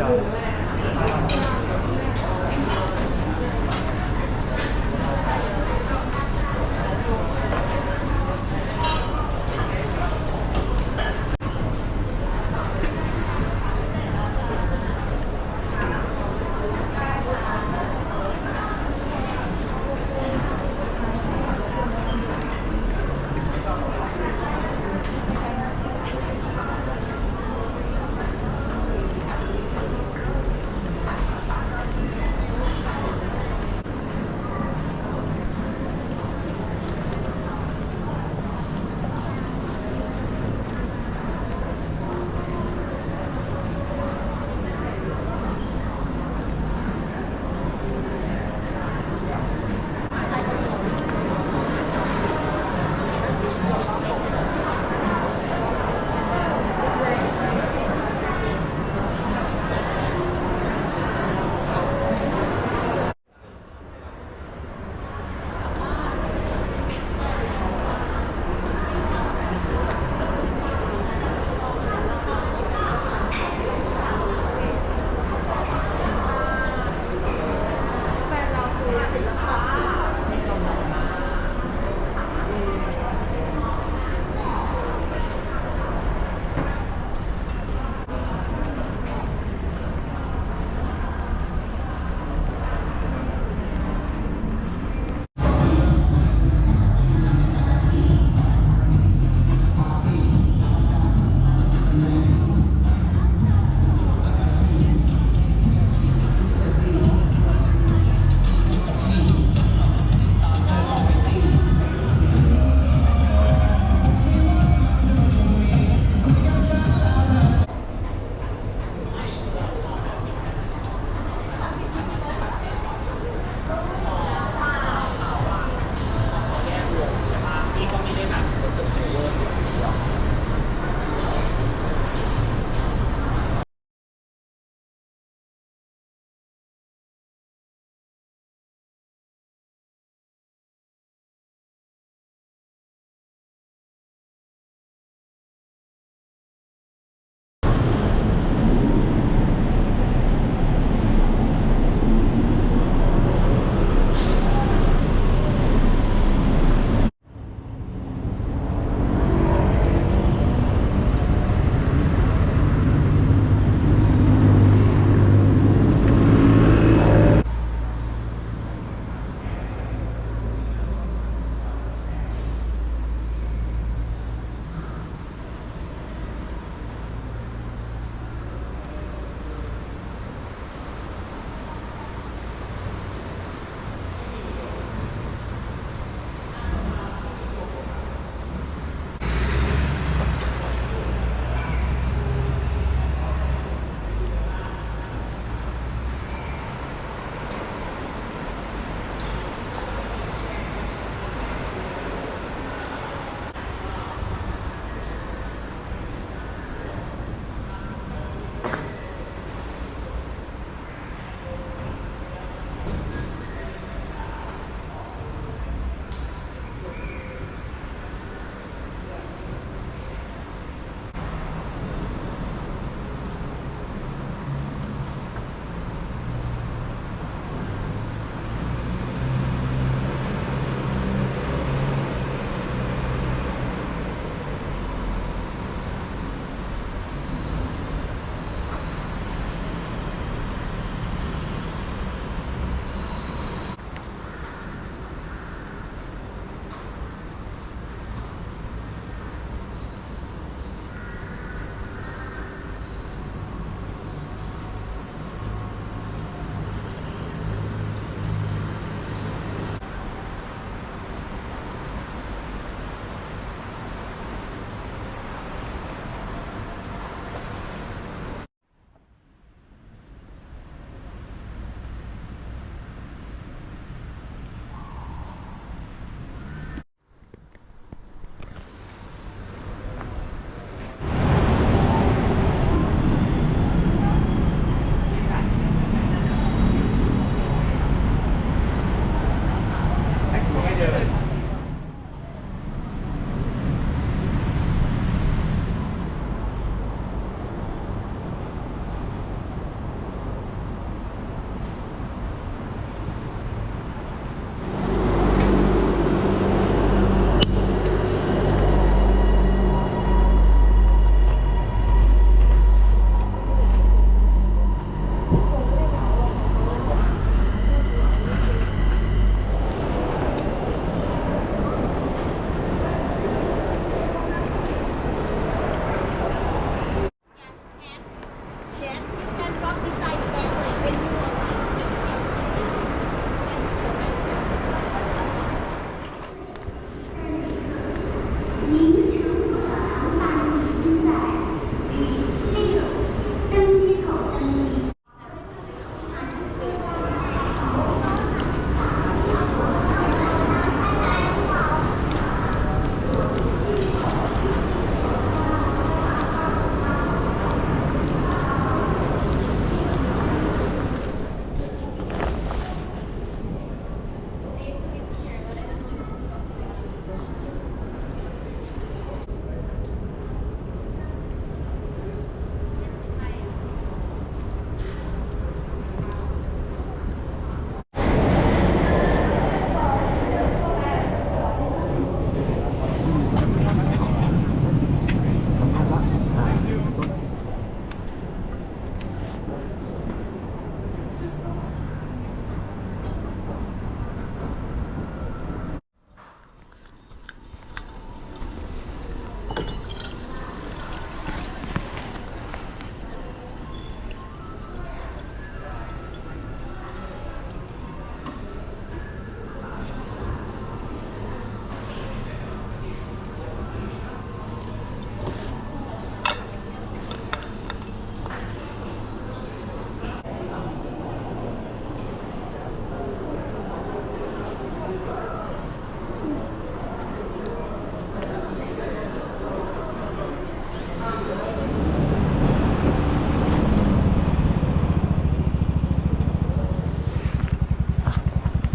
เอ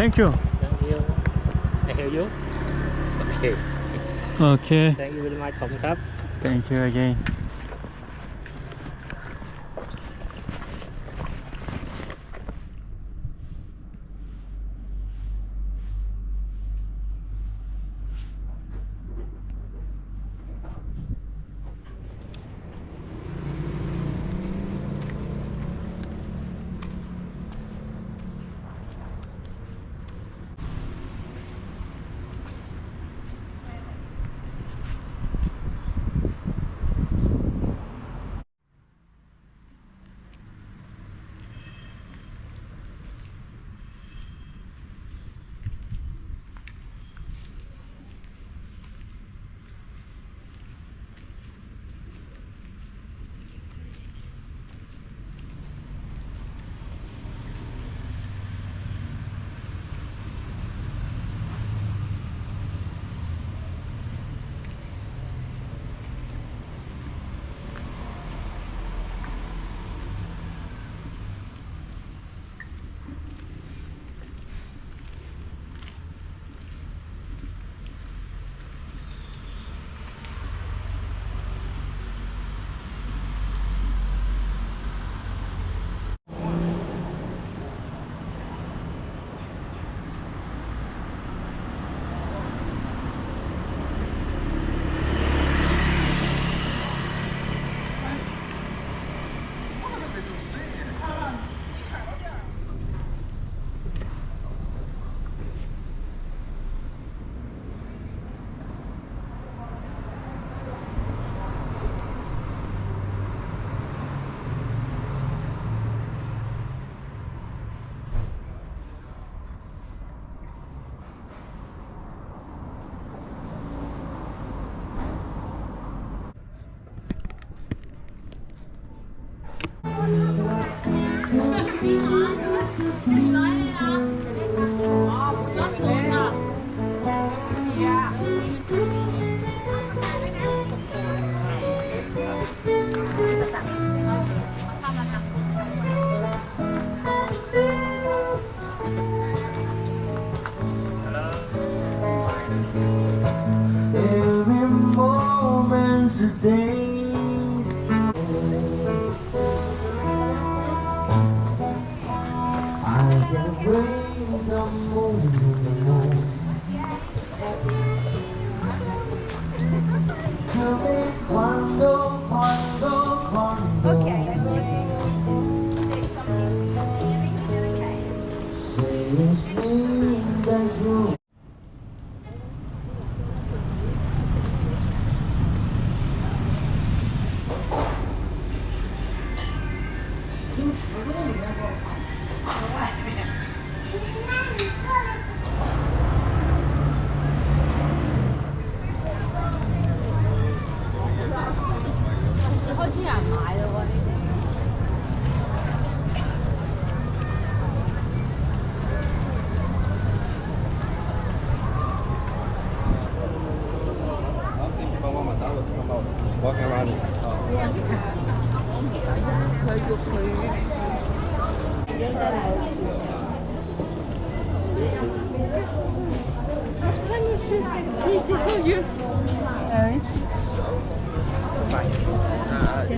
Thank you. Thank you. I hear you. Okay. Okay. Thank you very much ขอบคุณครับ Thank you again.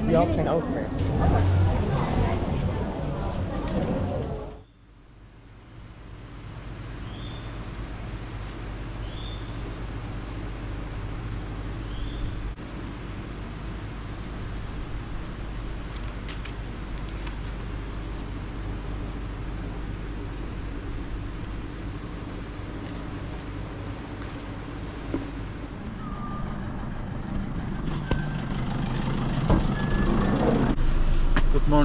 Your can open. Good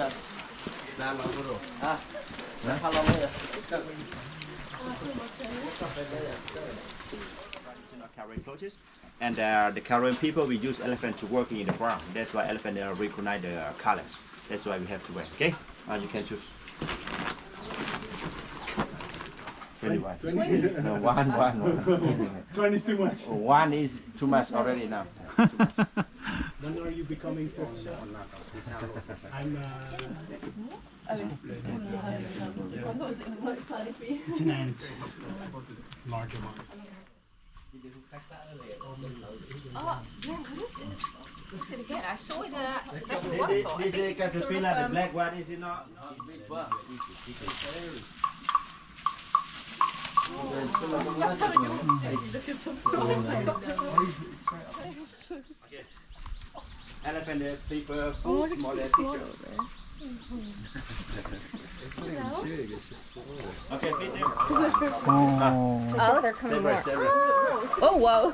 Về là pha lòng luôn à là lòng luôn rồi à là pha lòng luôn à Carrying clothes. And uh, the Karen people, we use elephant to work in the farm. That's why elephant uh, recognize the uh, colors. That's why we have to wear. Okay, uh, you can choose. Twenty-one. No, one, one, one. Twenty is too much. One is too much already now. When you becoming professor? I'm. Uh, it's an ant. Larger one. Oh, yeah, what is it? What's it again? I saw it uh, that you work for. I This think is it's sort of, caterpillar. The um, black one is not. not big one. Elephant they prefer food smaller picture. Okay, feed them. Oh, Oh, they're coming Separate, separate. Oh, whoa.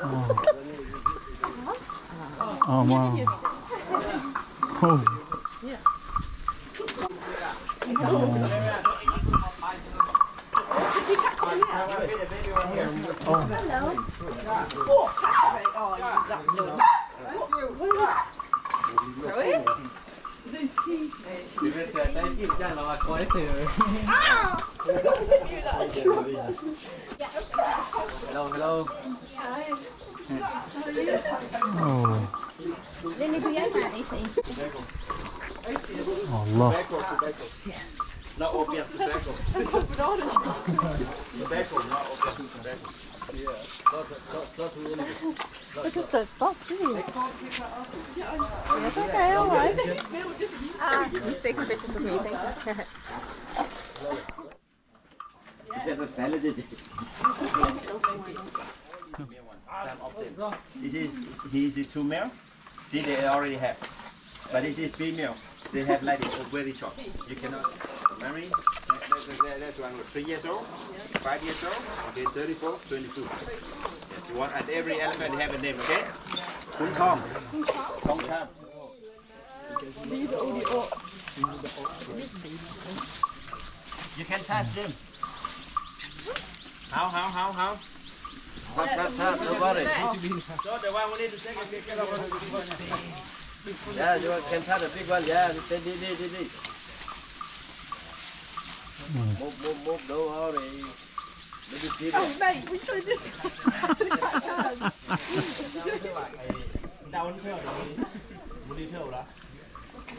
oh, oh wow. Oh. Yeah. Oh. Really? Írjál a kajsző! Hello, hello! Oh. Allah. Yes. Nou, op je tobacco. Tobacco, not op je tobacco. Ja, dat is het. Wat is dat? Wat is dat? Ik kan het niet meer af. Ja, dat is heel. Ah, you take pictures of me, thank There's a validity. This is he is two male. See, they already have. But this is female. They have like very short. You cannot marry. That- that- that- That's one three years old, five years old, okay, 34, 22. Yes, one at every elephant have a name, okay? Kun Tong. Tong Cham. You can touch them. How, how, how, how? Touch, touch, touch, don't worry. So the one we need to take a picture of Yeah, you can touch the big one, yeah, this, this, this, this, this. Move, move, move, don't worry. Let me see this. Đau ấn theo đi. Muốn đi theo đó. You use how to shoot the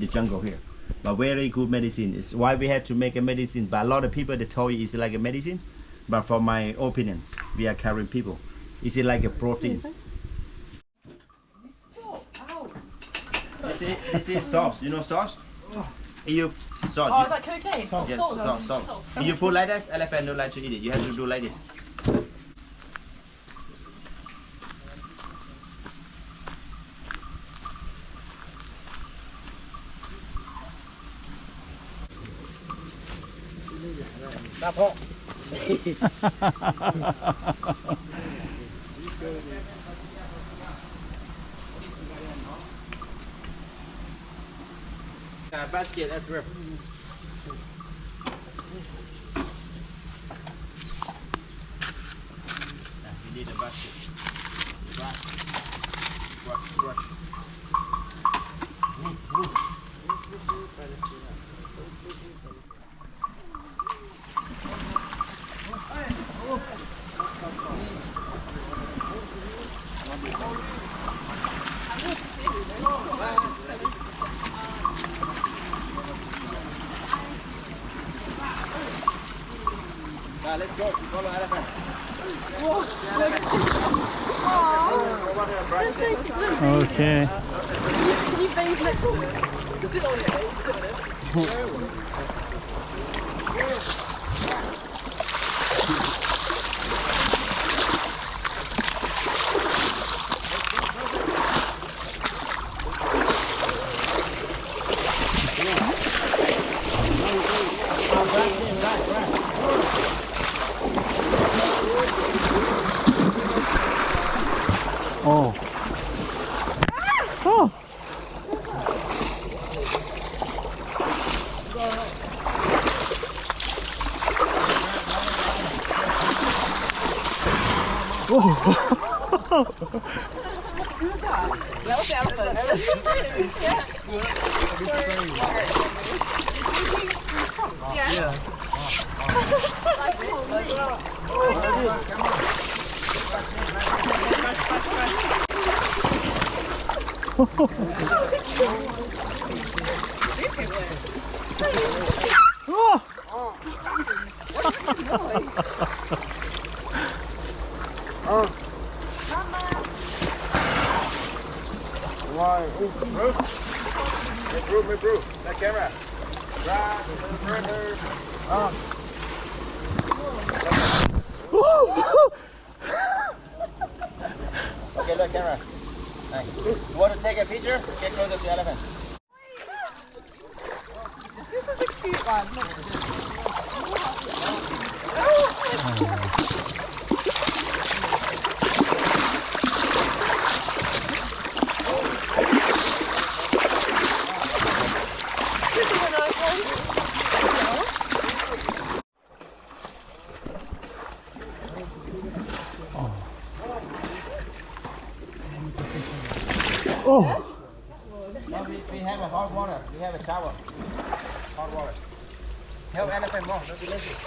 the jungle here. But very good medicine. It's why we had to make a medicine. But a lot of people they told you it's like a medicine. But for my opinion, we are carrying people. Is it like a protein? This is, this is sauce. You know sauce? Oh. You sauce. Oh, you- is that cocaine? Yes, salt, salt. You put like this, elephant don't like to eat it. You have to do like this. Uh, basket as well. Uh, you need a basket. Brush, brush. Now let's go. Follow elephant. Okay. Can you bathe next to it? Sit on it. Sit on it. Oh. Oh. That was the elephant. yeah. Yeah. Improve, improve. That camera. Right, further. Okay, look, camera. Nice. You want to take a picture? Get closer to elephant. This is a cute one. This is a nice one. Oh. No, we, we have a hot water. We have a shower. Hot water. Help elephant more. Don't